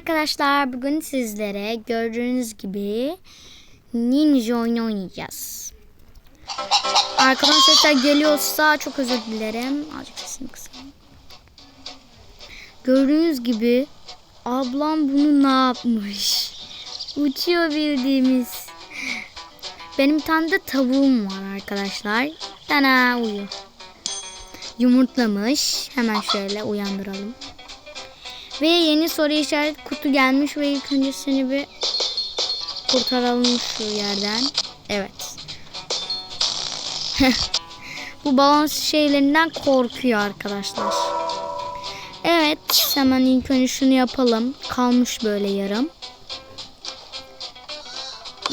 arkadaşlar bugün sizlere gördüğünüz gibi ninja oyunu oynayacağız. Arkadan sesler geliyorsa çok özür dilerim. Azıcık sesini kısayım. Gördüğünüz gibi ablam bunu ne yapmış? Uçuyor bildiğimiz. Benim tane de tavuğum var arkadaşlar. Dana uyuyor. Yumurtlamış. Hemen şöyle uyandıralım. Ve yeni soru işaret kutu gelmiş ve ilk önce seni bir kurtaralım şu yerden. Evet. Bu balon şeylerinden korkuyor arkadaşlar. Evet hemen ilk önce şunu yapalım. Kalmış böyle yarım.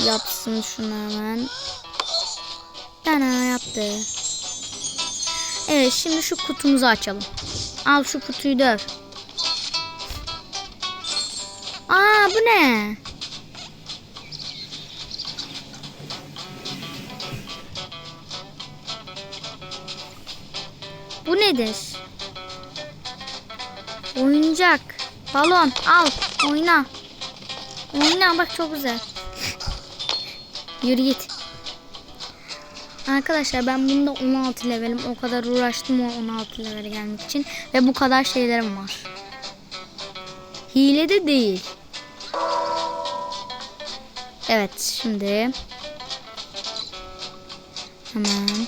Yapsın şunu hemen. Dana yaptı. Evet şimdi şu kutumuzu açalım. Al şu kutuyu döv. Bu ne? Bu nedir? Oyuncak. Balon al oyna. Oyna bak çok güzel. Yürü git. Arkadaşlar ben bunda 16 levelim. O kadar uğraştım o 16 levele gelmek için. Ve bu kadar şeylerim var. Hile de değil. Evet şimdi hemen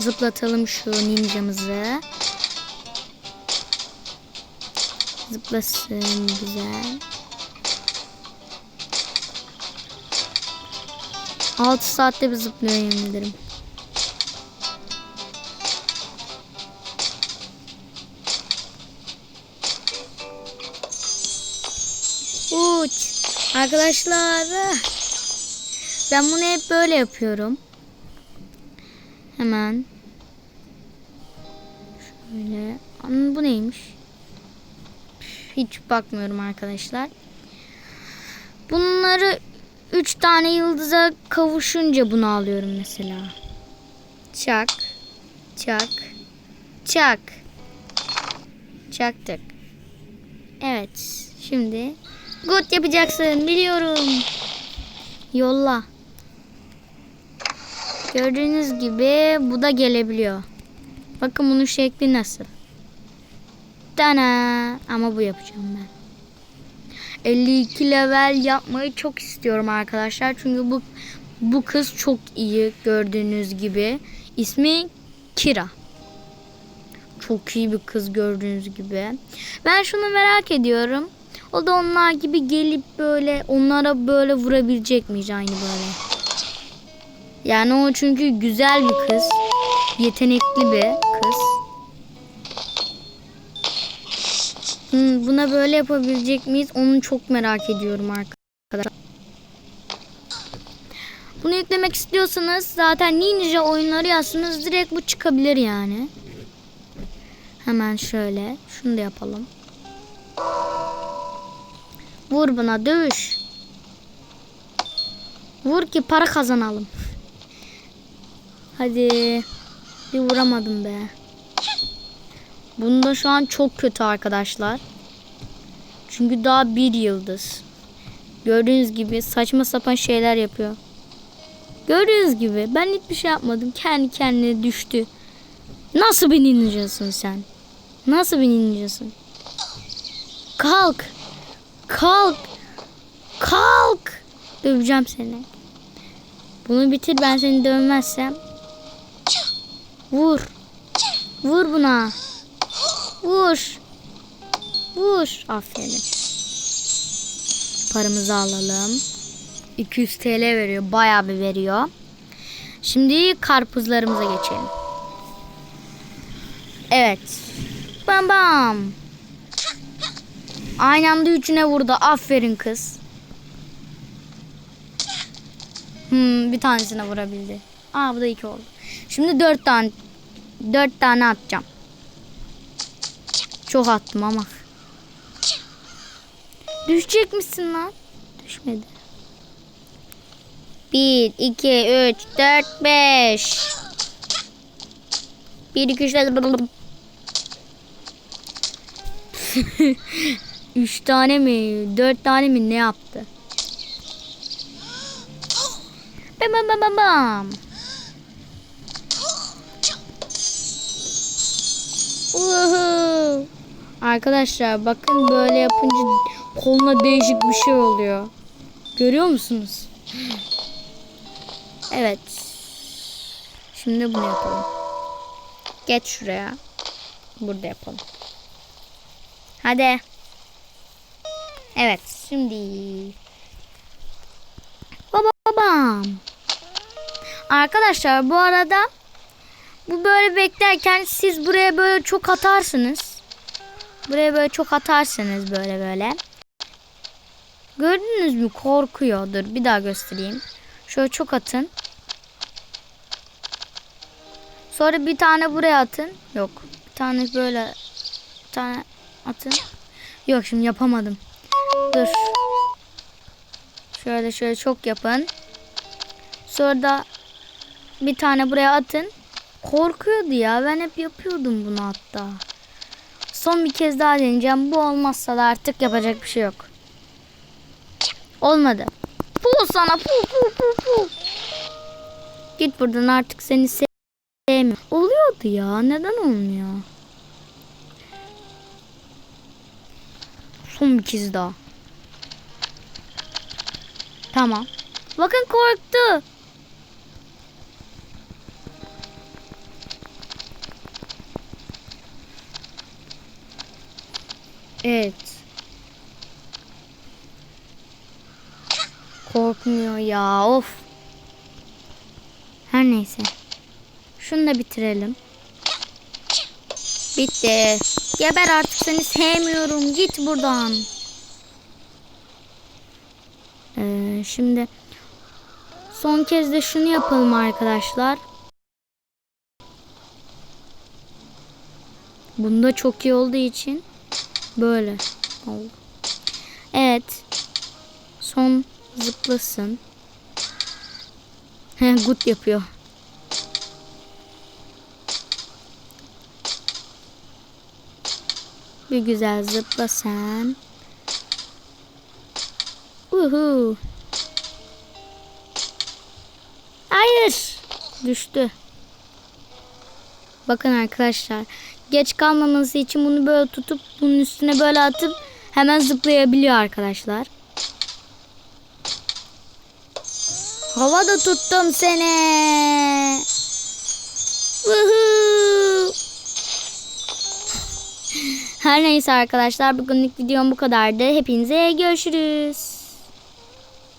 zıplatalım şu ninjamızı. Zıplasın güzel. 6 saatte bir zıplıyor yemin ederim. Uç. Arkadaşlar. Ben bunu hep böyle yapıyorum. Hemen. Şöyle. Bu neymiş? Hiç bakmıyorum arkadaşlar. Bunları 3 tane yıldıza kavuşunca bunu alıyorum mesela. Çak. Çak. Çak. Çaktık. Evet. Şimdi good yapacaksın biliyorum. Yolla. Gördüğünüz gibi bu da gelebiliyor. Bakın bunun şekli nasıl. Dana. Ama bu yapacağım ben. 52 level yapmayı çok istiyorum arkadaşlar. Çünkü bu bu kız çok iyi gördüğünüz gibi. İsmi Kira. Çok iyi bir kız gördüğünüz gibi. Ben şunu merak ediyorum. O da onlar gibi gelip böyle onlara böyle vurabilecek miyiz aynı böyle. Yani o çünkü güzel bir kız. Yetenekli bir kız. Hmm, buna böyle yapabilecek miyiz? Onu çok merak ediyorum arkadaşlar. Bunu yüklemek istiyorsanız zaten ninja oyunları yazsanız direkt bu çıkabilir yani. Hemen şöyle. Şunu da yapalım. Vur buna dövüş. Vur ki para kazanalım. Hadi. Bir vuramadım be. Bunda şu an çok kötü arkadaşlar. Çünkü daha bir yıldız. Gördüğünüz gibi saçma sapan şeyler yapıyor. Gördüğünüz gibi ben hiçbir şey yapmadım. Kendi kendine düştü. Nasıl bir ninjasın sen? Nasıl bir ninjasın? Kalk. Kalk. Kalk. Döveceğim seni. Bunu bitir ben seni dövmezsem. Vur. Vur buna. Vur. Vur. Aferin. Paramızı alalım. 200 TL veriyor. Bayağı bir veriyor. Şimdi karpuzlarımıza geçelim. Evet. Bam bam. Aynı anda üçüne vurdu. Aferin kız. Hmm, bir tanesine vurabildi. Aa bu da iki oldu. Şimdi dört tane dört tane atacağım. Çok attım ama. Düşecek misin lan? Düşmedi. 1, 2, 3, 4, 5. 1, 2, 3, 4, Üç tane mi? Dört tane mi? Ne yaptı? Bam bam bam bam bam. Uhu. Arkadaşlar bakın böyle yapınca koluna değişik bir şey oluyor. Görüyor musunuz? Evet. Şimdi bunu yapalım. Geç şuraya. Burada yapalım. Hadi. Evet şimdi. Baba babam. Arkadaşlar bu arada bu böyle beklerken siz buraya böyle çok atarsınız. Buraya böyle çok atarsınız böyle böyle. Gördünüz mü korkuyor. Dur bir daha göstereyim. Şöyle çok atın. Sonra bir tane buraya atın. Yok. Bir tane böyle bir tane atın. Yok şimdi yapamadım. Dur. Şöyle şöyle çok yapın. Sonra da bir tane buraya atın. Korkuyordu ya. Ben hep yapıyordum bunu hatta. Son bir kez daha deneyeceğim. Bu olmazsa da artık yapacak bir şey yok. Olmadı. Pu sana pu pu pu pu. Git buradan artık seni sevmiyorum. Oluyordu ya. Neden olmuyor? Son bir kez daha. Tamam. Bakın korktu. Evet. Korkmuyor ya. Of. Her neyse. Şunu da bitirelim. Bitti. Geber artık seni sevmiyorum. Git buradan. Ee, şimdi son kez de şunu yapalım arkadaşlar. Bunda çok iyi olduğu için böyle oldu. Evet. Son zıplasın. He, good yapıyor. Bir güzel zıpla sen. Uhu. Hayır. Düştü. Bakın arkadaşlar. Geç kalmaması için bunu böyle tutup bunun üstüne böyle atıp hemen zıplayabiliyor arkadaşlar. Havada tuttum seni. Her neyse arkadaşlar bugünlük videom bu kadardı. Hepinize görüşürüz.